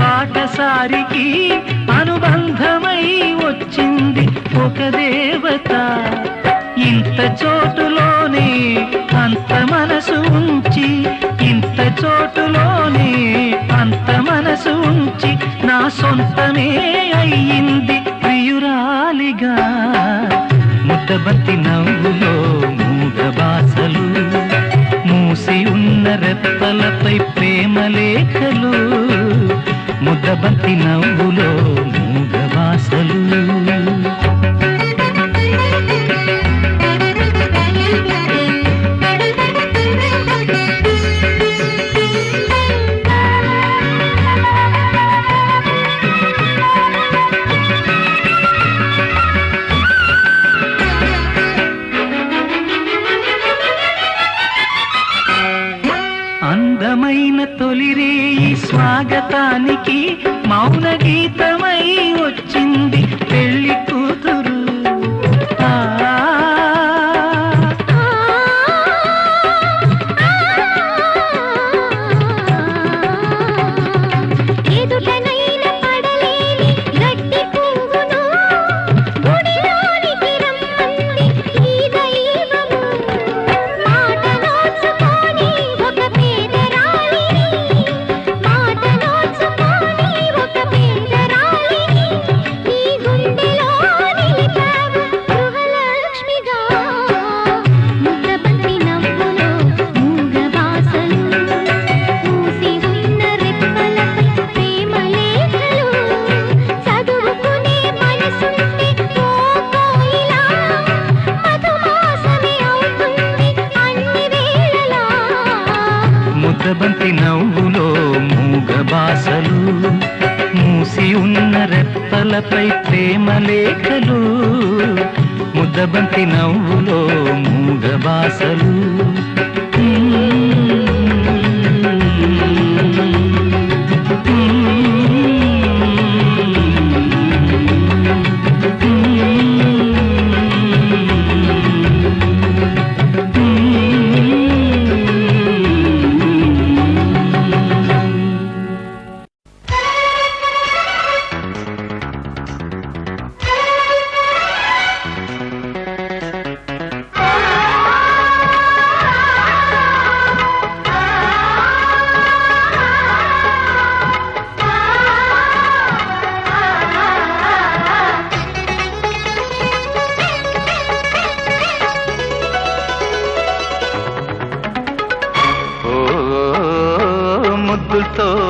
పాటసారికి అనుబంధమై వచ్చింది ఒక దేవత. ఇంత చోటులోనే అంత మనసు ఉంచి ఇంత చోటులోనే అంత మనసు ఉంచి నా సొంతమే అయ్యింది ప్రియురాలిగా. ముద్దబత్తి రెప్పలపై ప్రేమ లేఖలు ముద్దబంతి నవ్వులో మూగవాసలు. తొలిరేయి స్వాగతానికి మౌన గీతమై ముద్దబంతి నవ్వులో మూగ బాసలు మూసి ఉన్న రెప్పలపై ప్రేమ లేఖలు ముద్దబంతి నవ్వులో మూగ قلتو